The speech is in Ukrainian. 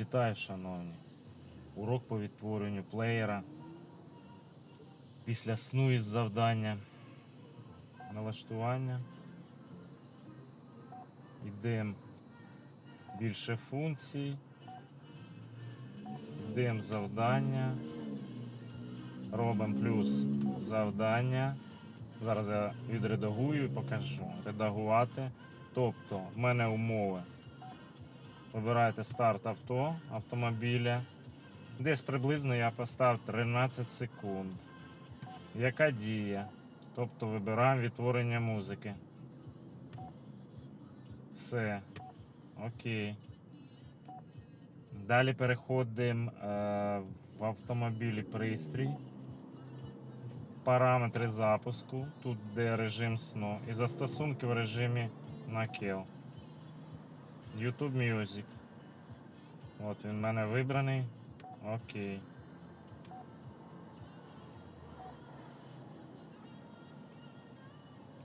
Вітаю, шановні. Урок по відтворенню плеєра. Після сну із завдання. Налаштування. Йдемо більше функцій. Йдемо завдання. Робимо плюс завдання. Зараз я відредагую і покажу. Редагувати. Тобто, в мене умови. Вибираєте старт авто автомобіля. Десь приблизно я поставив 13 секунд. Яка дія? Тобто вибираємо відтворення музики. Все. Окей. Далі переходимо е, в автомобілі пристрій. Параметри запуску. Тут де режим сну. І застосунки в режимі накил. YouTube Music. От він в мене вибраний. Окей.